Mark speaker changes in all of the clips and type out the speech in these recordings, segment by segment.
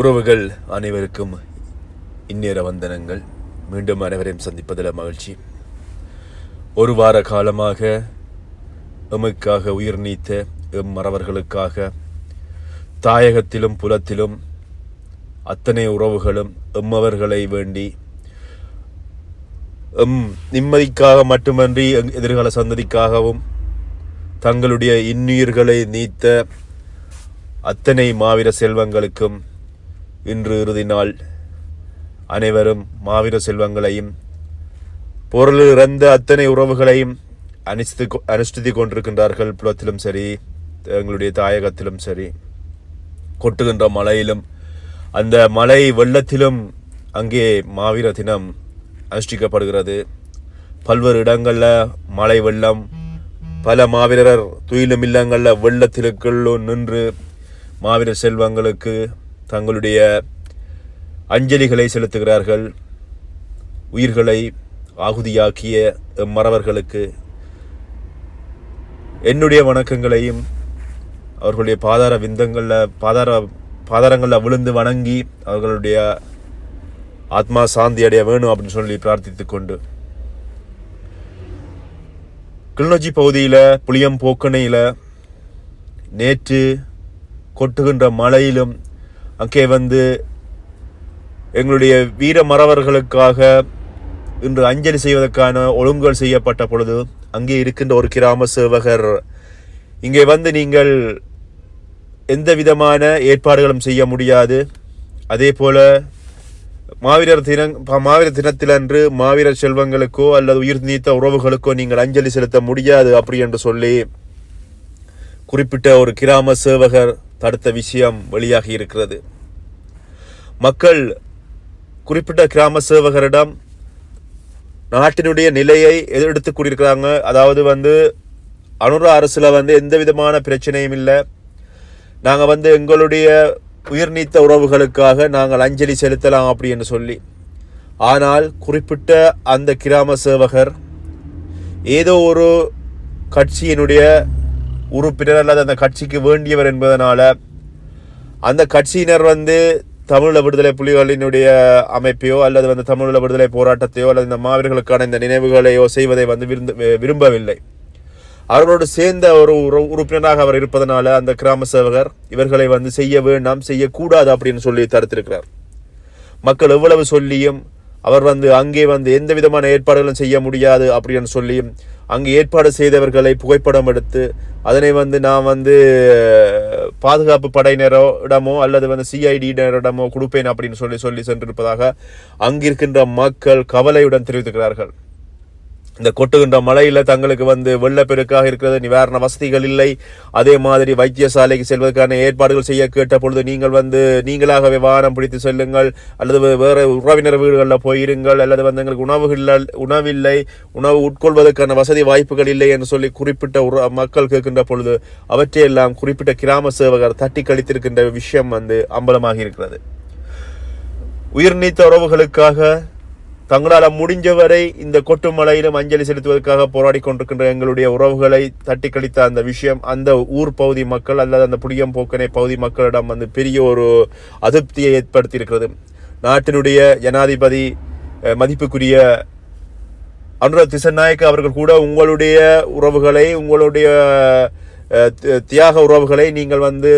Speaker 1: உறவுகள் அனைவருக்கும் இந்நேர வந்தனங்கள் மீண்டும் அனைவரையும் சந்திப்பதில் மகிழ்ச்சி ஒரு வார காலமாக எமக்காக உயிர் நீத்த எம் மறவர்களுக்காக தாயகத்திலும் புலத்திலும் அத்தனை உறவுகளும் எம்மவர்களை வேண்டி எம் நிம்மதிக்காக மட்டுமன்றி எதிர்கால சந்ததிக்காகவும் தங்களுடைய இன்னுயிர்களை நீத்த அத்தனை மாவீர செல்வங்களுக்கும் இன்று இறுதி நாள் அனைவரும் மாவீர செல்வங்களையும் பொருள் இறந்த அத்தனை உறவுகளையும் அனுஷ்டி அனுஷ்டித்து கொண்டிருக்கின்றார்கள் புலத்திலும் சரி எங்களுடைய தாயகத்திலும் சரி கொட்டுகின்ற மலையிலும் அந்த மலை வெள்ளத்திலும் அங்கே மாவீர தினம் அனுஷ்டிக்கப்படுகிறது பல்வேறு இடங்களில் மழை வெள்ளம் பல மாவீரர் துயிலும் இல்லங்களில் வெள்ளத்திற்குள்ளும் நின்று மாவீர செல்வங்களுக்கு தங்களுடைய அஞ்சலிகளை செலுத்துகிறார்கள் உயிர்களை ஆகுதியாக்கிய மறவர்களுக்கு என்னுடைய வணக்கங்களையும் அவர்களுடைய பாதார விந்தங்களில் பாதார பாதாரங்களில் விழுந்து வணங்கி அவர்களுடைய ஆத்மா சாந்தி அடைய வேணும் அப்படின்னு சொல்லி பிரார்த்தித்துக் கொண்டு கிளிநொச்சி பகுதியில் புளியம் போக்கணையில் நேற்று கொட்டுகின்ற மழையிலும் அங்கே வந்து எங்களுடைய வீர மறவர்களுக்காக இன்று அஞ்சலி செய்வதற்கான ஒழுங்குகள் செய்யப்பட்ட பொழுது அங்கே இருக்கின்ற ஒரு கிராம சேவகர் இங்கே வந்து நீங்கள் எந்த விதமான ஏற்பாடுகளும் செய்ய முடியாது அதே போல் மாவீரர் தினம் மாவீரர் தினத்திலன்று மாவீரர் செல்வங்களுக்கோ அல்லது உயிர் நீத்த உறவுகளுக்கோ நீங்கள் அஞ்சலி செலுத்த முடியாது அப்படி என்று சொல்லி குறிப்பிட்ட ஒரு கிராம சேவகர் தடுத்த விஷயம் வெளியாகி இருக்கிறது மக்கள் குறிப்பிட்ட கிராம சேவகரிடம் நாட்டினுடைய நிலையை எதிர்த்து கூறியிருக்கிறாங்க அதாவது வந்து அனுர அரசில் வந்து எந்த விதமான பிரச்சனையும் இல்லை நாங்கள் வந்து எங்களுடைய உயிர் நீத்த உறவுகளுக்காக நாங்கள் அஞ்சலி செலுத்தலாம் அப்படின்னு சொல்லி ஆனால் குறிப்பிட்ட அந்த கிராம சேவகர் ஏதோ ஒரு கட்சியினுடைய உறுப்பினர் அல்லது அந்த கட்சிக்கு வேண்டியவர் என்பதனால் அந்த கட்சியினர் வந்து தமிழ விடுதலை புலிகளினுடைய அமைப்பையோ அல்லது வந்து தமிழ விடுதலை போராட்டத்தையோ அல்லது இந்த மாவீரர்களுக்கான இந்த நினைவுகளையோ செய்வதை வந்து விரும்பவில்லை அவர்களோடு சேர்ந்த ஒரு உறுப்பினராக அவர் இருப்பதனால அந்த கிராம சேவகர் இவர்களை வந்து செய்ய வேண்டாம் செய்யக்கூடாது அப்படின்னு சொல்லி தடுத்திருக்கிறார் மக்கள் எவ்வளவு சொல்லியும் அவர் வந்து அங்கே வந்து எந்த விதமான ஏற்பாடுகளும் செய்ய முடியாது அப்படின்னு சொல்லி அங்கே ஏற்பாடு செய்தவர்களை புகைப்படம் எடுத்து அதனை வந்து நான் வந்து பாதுகாப்பு படையினரிடமோ அல்லது வந்து சிஐடியினரிடமோ கொடுப்பேன் அப்படின்னு சொல்லி சொல்லி சென்றிருப்பதாக அங்கிருக்கின்ற மக்கள் கவலையுடன் தெரிவித்துக்கிறார்கள் இந்த கொட்டுகின்ற மழையில் தங்களுக்கு வந்து வெள்ளப்பெருக்காக இருக்கிறது நிவாரண வசதிகள் இல்லை அதே மாதிரி வைத்தியசாலைக்கு செல்வதற்கான ஏற்பாடுகள் செய்ய கேட்ட பொழுது நீங்கள் வந்து நீங்களாகவே வாகனம் பிடித்து செல்லுங்கள் அல்லது வேறு உறவினர் வீடுகளில் போயிருங்கள் அல்லது வந்து எங்களுக்கு உணவுகள் உணவில்லை உணவு உட்கொள்வதற்கான வசதி வாய்ப்புகள் இல்லை என்று சொல்லி குறிப்பிட்ட உற மக்கள் கேட்கின்ற பொழுது அவற்றையெல்லாம் குறிப்பிட்ட கிராம சேவகர் தட்டி கழித்திருக்கின்ற விஷயம் வந்து அம்பலமாக இருக்கிறது உயிர் நீத்த உறவுகளுக்காக தங்களால் முடிஞ்சவரை இந்த கொட்டுமலையிலும் அஞ்சலி செலுத்துவதற்காக போராடி கொண்டிருக்கின்ற எங்களுடைய உறவுகளை தட்டி கழித்த அந்த விஷயம் அந்த ஊர் பகுதி மக்கள் அல்லது அந்த புளியம்போக்கனை பகுதி மக்களிடம் வந்து பெரிய ஒரு அதிருப்தியை ஏற்படுத்தியிருக்கிறது நாட்டினுடைய ஜனாதிபதி மதிப்புக்குரிய அனுராக் திசநாயக் அவர்கள் கூட உங்களுடைய உறவுகளை உங்களுடைய தியாக உறவுகளை நீங்கள் வந்து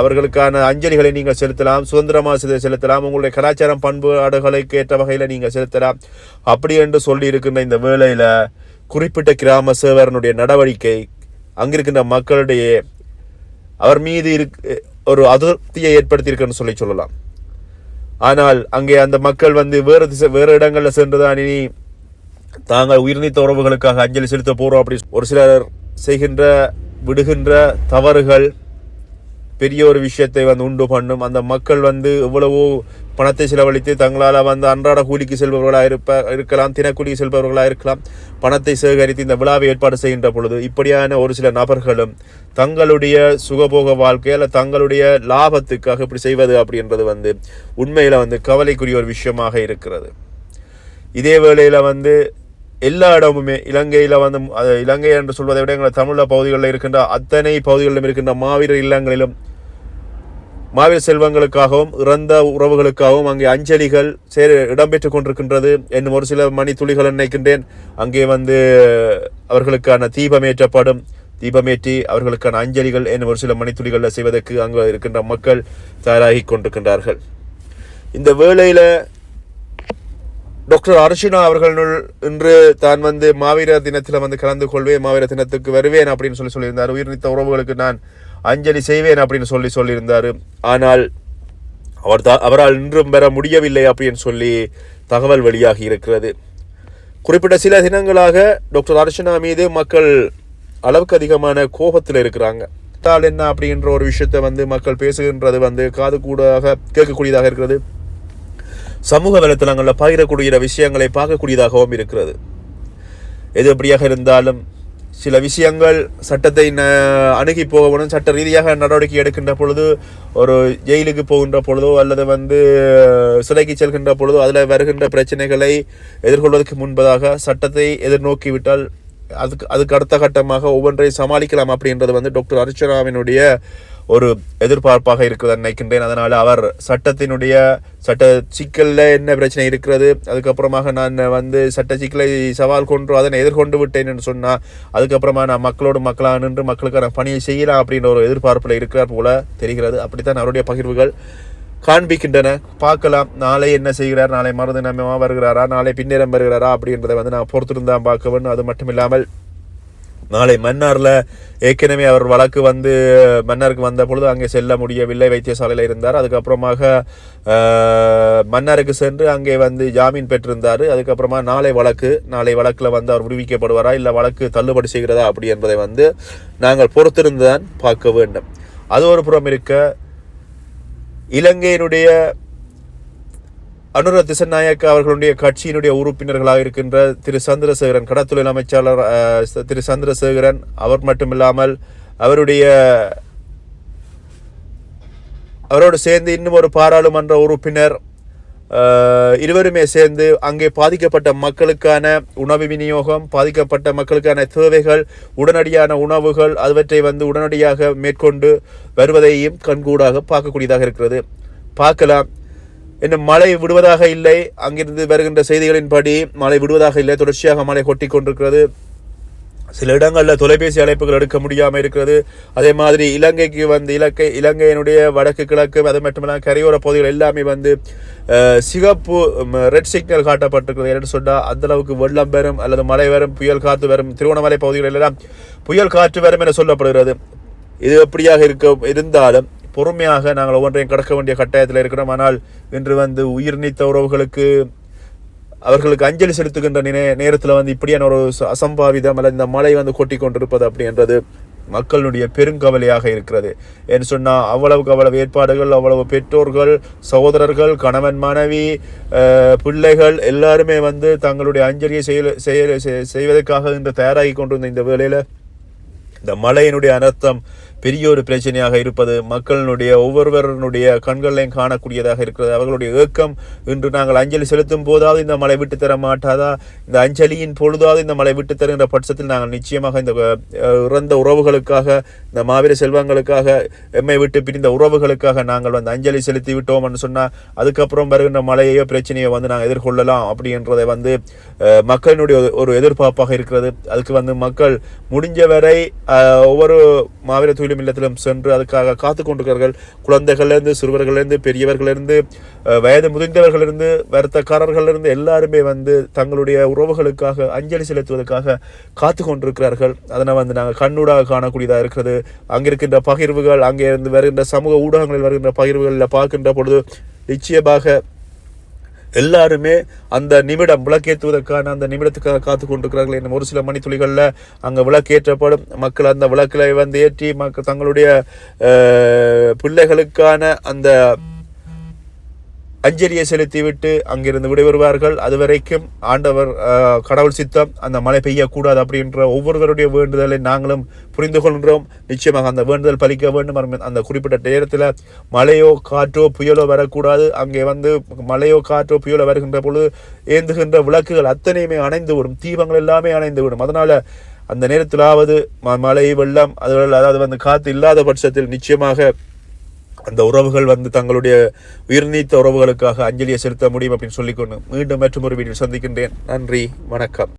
Speaker 1: அவர்களுக்கான அஞ்சலிகளை நீங்கள் செலுத்தலாம் மாசத்தை செலுத்தலாம் உங்களுடைய கலாச்சாரம் பண்பாடுகளுக்கு ஏற்ற வகையில் நீங்கள் செலுத்தலாம் அப்படி என்று சொல்லி இருக்கின்ற இந்த வேளையில் குறிப்பிட்ட கிராம சேவரனுடைய நடவடிக்கை அங்கிருக்கின்ற மக்களுடைய அவர் மீது இருக் ஒரு அதிருப்தியை ஏற்படுத்தியிருக்குன்னு சொல்லி சொல்லலாம் ஆனால் அங்கே அந்த மக்கள் வந்து வேறு திசை வேறு இடங்களில் சென்றுதான் இனி தாங்கள் உயிர்நீத்த உறவுகளுக்காக அஞ்சலி செலுத்த போகிறோம் அப்படி ஒரு சிலர் செய்கின்ற விடுகின்ற தவறுகள் பெரிய ஒரு விஷயத்தை வந்து உண்டு பண்ணும் அந்த மக்கள் வந்து எவ்வளவோ பணத்தை செலவழித்து தங்களால் வந்து அன்றாட கூலிக்கு செல்பவர்களாக இருப்ப இருக்கலாம் தினக்கூலிக்கு செல்பவர்களாக இருக்கலாம் பணத்தை சேகரித்து இந்த விழாவை ஏற்பாடு செய்கின்ற பொழுது இப்படியான ஒரு சில நபர்களும் தங்களுடைய சுகபோக வாழ்க்கை அல்ல தங்களுடைய லாபத்துக்காக இப்படி செய்வது அப்படின்றது வந்து உண்மையில் வந்து கவலைக்குரிய ஒரு விஷயமாக இருக்கிறது இதே வேளையில் வந்து எல்லா இடமுமே இலங்கையில் வந்து இலங்கை என்று சொல்வதை விட எங்களை தமிழ பகுதிகளில் இருக்கின்ற அத்தனை பகுதிகளிலும் இருக்கின்ற மாவீரர் இல்லங்களிலும் மாவீர் செல்வங்களுக்காகவும் இறந்த உறவுகளுக்காகவும் அங்கே அஞ்சலிகள் சேர இடம்பெற்றுக் கொண்டிருக்கின்றது என்னும் ஒரு சில மணி துளிகள் நினைக்கின்றேன் அங்கே வந்து அவர்களுக்கான தீபமேற்றப்படும் தீபமேற்றி அவர்களுக்கான அஞ்சலிகள் என்னும் ஒரு சில துளிகளில் செய்வதற்கு அங்கே இருக்கின்ற மக்கள் தயாராகி கொண்டிருக்கின்றார்கள் இந்த வேளையில டாக்டர் அர்ஜுனா அவர்கள் இன்று தான் வந்து மாவீர தினத்தில் வந்து கலந்து கொள்வேன் மாவீர தினத்துக்கு வருவேன் அப்படின்னு சொல்லி சொல்லியிருந்தார் உயிர்நீத்த உறவுகளுக்கு நான் அஞ்சலி செய்வேன் அப்படின்னு சொல்லி சொல்லியிருந்தார் ஆனால் அவர் தான் அவரால் இன்றும் பெற முடியவில்லை அப்படின்னு சொல்லி தகவல் வெளியாகி இருக்கிறது குறிப்பிட்ட சில தினங்களாக டாக்டர் அர்ஷனா மீது மக்கள் அளவுக்கு அதிகமான கோபத்தில் இருக்கிறாங்க என்ன அப்படின்ற ஒரு விஷயத்தை வந்து மக்கள் பேசுகின்றது வந்து காது கூடாக கேட்கக்கூடியதாக இருக்கிறது சமூக வலைத்தளங்களில் பகிரக்கூடிய விஷயங்களை பார்க்கக்கூடியதாகவும் இருக்கிறது எது எப்படியாக இருந்தாலும் சில விஷயங்கள் சட்டத்தை ந அணுகி போகணும் சட்ட ரீதியாக நடவடிக்கை எடுக்கின்ற பொழுது ஒரு ஜெயிலுக்கு போகின்ற பொழுதோ அல்லது வந்து சிலைக்கு செல்கின்ற பொழுதோ அதில் வருகின்ற பிரச்சனைகளை எதிர்கொள்வதற்கு முன்பதாக சட்டத்தை எதிர்நோக்கிவிட்டால் அதுக்கு அதுக்கு அடுத்த கட்டமாக ஒவ்வொன்றையும் சமாளிக்கலாம் அப்படின்றது வந்து டாக்டர் அர்ச்சனாவினுடைய ஒரு எதிர்பார்ப்பாக இருக்குது நினைக்கின்றேன் அதனால் அவர் சட்டத்தினுடைய சட்ட சிக்கலில் என்ன பிரச்சனை இருக்கிறது அதுக்கப்புறமாக நான் வந்து சட்ட சிக்கலை சவால் கொண்டு அதனை எதிர்கொண்டு விட்டேன் என்று சொன்னால் அதுக்கப்புறமா நான் மக்களோடு மக்களாக நின்று மக்களுக்கான பணியை செய்யலாம் அப்படின்ற ஒரு எதிர்பார்ப்பில் இருக்கிறார் போல தெரிகிறது அப்படித்தான் அவருடைய பகிர்வுகள் காண்பிக்கின்றன பார்க்கலாம் நாளை என்ன செய்கிறார் நாளை மறுதினமாக வருகிறாரா நாளை பின்னிடம் வருகிறாரா அப்படின்றத வந்து நான் பொறுத்திருந்தான் பார்க்க அது மட்டும் இல்லாமல் நாளை மன்னாரில் ஏற்கனவே அவர் வழக்கு வந்து மன்னருக்கு வந்த பொழுது அங்கே செல்ல முடியவில்லை வைத்தியசாலையில் இருந்தார் அதுக்கப்புறமாக மன்னருக்கு சென்று அங்கே வந்து ஜாமீன் பெற்றிருந்தார் அதுக்கப்புறமா நாளை வழக்கு நாளை வழக்கில் வந்து அவர் விடுவிக்கப்படுவாரா இல்லை வழக்கு தள்ளுபடி செய்கிறதா அப்படி என்பதை வந்து நாங்கள் பொறுத்திருந்துதான் பார்க்க வேண்டும் அது ஒரு புறம் இருக்க இலங்கையினுடைய அனுர திசநாயக்க அவர்களுடைய கட்சியினுடைய உறுப்பினர்களாக இருக்கின்ற திரு சந்திரசேகரன் கடத்தொழில் அமைச்சாளர் திரு சந்திரசேகரன் அவர் மட்டுமில்லாமல் அவருடைய அவரோடு சேர்ந்து இன்னும் ஒரு பாராளுமன்ற உறுப்பினர் இருவருமே சேர்ந்து அங்கே பாதிக்கப்பட்ட மக்களுக்கான உணவு விநியோகம் பாதிக்கப்பட்ட மக்களுக்கான தேவைகள் உடனடியான உணவுகள் அவற்றை வந்து உடனடியாக மேற்கொண்டு வருவதையும் கண்கூடாக பார்க்கக்கூடியதாக இருக்கிறது பார்க்கலாம் இன்னும் மழை விடுவதாக இல்லை அங்கிருந்து வருகின்ற செய்திகளின்படி மழை விடுவதாக இல்லை தொடர்ச்சியாக மழை கொட்டி கொண்டிருக்கிறது சில இடங்களில் தொலைபேசி அழைப்புகள் எடுக்க முடியாமல் இருக்கிறது அதே மாதிரி இலங்கைக்கு வந்து இலக்கை இலங்கையினுடைய வடக்கு கிழக்கு அது மட்டுமில்லாமல் கரையோர பகுதிகள் எல்லாமே வந்து சிகப்பு ரெட் சிக்னல் காட்டப்பட்டிருக்கிறது என்று சொன்னால் அந்தளவுக்கு வெள்ளம் வரும் அல்லது மழை வரும் புயல் காற்று வரும் திருவண்ணாமலை பகுதிகளில் எல்லாம் புயல் காற்று வரும் என சொல்லப்படுகிறது இது எப்படியாக இருக்க இருந்தாலும் பொறுமையாக நாங்கள் ஒவ்வொன்றையும் கடக்க வேண்டிய கட்டாயத்தில் இருக்கிறோம் ஆனால் இன்று வந்து உயிர் நீத்த உறவுகளுக்கு அவர்களுக்கு அஞ்சலி செலுத்துகின்ற நே நேரத்தில் வந்து இப்படியான ஒரு அசம்பாவிதம் அல்லது இந்த மலை வந்து கொட்டி கொண்டிருப்பது அப்படின்றது மக்களுடைய பெருங்கவலையாக இருக்கிறது என்று சொன்னால் அவ்வளவுக்கு அவ்வளவு ஏற்பாடுகள் அவ்வளவு பெற்றோர்கள் சகோதரர்கள் கணவன் மனைவி பிள்ளைகள் எல்லாருமே வந்து தங்களுடைய அஞ்சலியை செய்ய செய்வதற்காக இந்த தயாராகி கொண்டிருந்த இந்த வேளையில் இந்த மலையினுடைய அனர்த்தம் பெரிய ஒரு பிரச்சனையாக இருப்பது மக்களினுடைய ஒவ்வொருவருடைய கண்களையும் காணக்கூடியதாக இருக்கிறது அவர்களுடைய ஏக்கம் இன்று நாங்கள் அஞ்சலி செலுத்தும் போதாவது இந்த மலை விட்டு தர மாட்டாதா இந்த அஞ்சலியின் பொழுதாவது இந்த மலை விட்டு தருகின்ற பட்சத்தில் நாங்கள் நிச்சயமாக இந்த இறந்த உறவுகளுக்காக இந்த மாவீர செல்வங்களுக்காக எம்மை விட்டு பிரிந்த உறவுகளுக்காக நாங்கள் வந்து அஞ்சலி செலுத்தி விட்டோம் என்று சொன்னால் அதுக்கப்புறம் வருகின்ற மழையோ பிரச்சனையோ வந்து நாங்கள் எதிர்கொள்ளலாம் அப்படின்றதை வந்து மக்களினுடைய ஒரு எதிர்பார்ப்பாக இருக்கிறது அதுக்கு வந்து மக்கள் முடிஞ்சவரை ஒவ்வொரு மாவீர தொழில் வேண்டும் இல்லத்திலும் சென்று அதுக்காக காத்து கொண்டிருக்கிறார்கள் குழந்தைகள்லேருந்து சிறுவர்கள்லேருந்து பெரியவர்கள்லேருந்து வயது முதிர்ந்தவர்களிலிருந்து வருத்தக்காரர்களிலிருந்து எல்லாருமே வந்து தங்களுடைய உறவுகளுக்காக அஞ்சலி செலுத்துவதற்காக காத்து கொண்டிருக்கிறார்கள் அதனால் வந்து நாங்கள் கண்ணூடாக காணக்கூடியதாக இருக்கிறது அங்கே இருக்கின்ற பகிர்வுகள் அங்கே இருந்து வருகின்ற சமூக ஊடகங்களில் வருகின்ற பகிர்வுகளில் பார்க்கின்ற பொழுது நிச்சயமாக எல்லாருமே அந்த நிமிடம் விளக்கேற்றுவதற்கான அந்த நிமிடத்துக்காக காத்து கொண்டிருக்கிறார்கள் இன்னும் ஒரு சில மணித்துளிகளில் அங்கே விளக்கேற்றப்படும் மக்கள் அந்த விளக்கில் வந்து ஏற்றி மக்கள் தங்களுடைய பிள்ளைகளுக்கான அந்த அஞ்சலியை செலுத்திவிட்டு அங்கிருந்து விடைபெறுவார்கள் அதுவரைக்கும் ஆண்டவர் கடவுள் சித்தம் அந்த மழை பெய்யக்கூடாது அப்படின்ற ஒவ்வொருவருடைய வேண்டுதலை நாங்களும் புரிந்து கொள்கிறோம் நிச்சயமாக அந்த வேண்டுதல் பலிக்க வேண்டும் அந்த குறிப்பிட்ட நேரத்தில் மழையோ காற்றோ புயலோ வரக்கூடாது அங்கே வந்து மழையோ காற்றோ புயலோ வருகின்ற பொழுது ஏந்துகின்ற விளக்குகள் அத்தனையுமே அணைந்து விடும் தீபங்கள் எல்லாமே அணைந்து விடும் அதனால் அந்த நேரத்திலாவது மழை வெள்ளம் அது அதாவது வந்து காற்று இல்லாத பட்சத்தில் நிச்சயமாக அந்த உறவுகள் வந்து தங்களுடைய உயிர்நீத்த உறவுகளுக்காக அஞ்சலியை செலுத்த முடியும் அப்படின்னு சொல்லிக்கொண்டு மீண்டும் மற்றும் ஒரு வீட்டில் சந்திக்கின்றேன் நன்றி வணக்கம்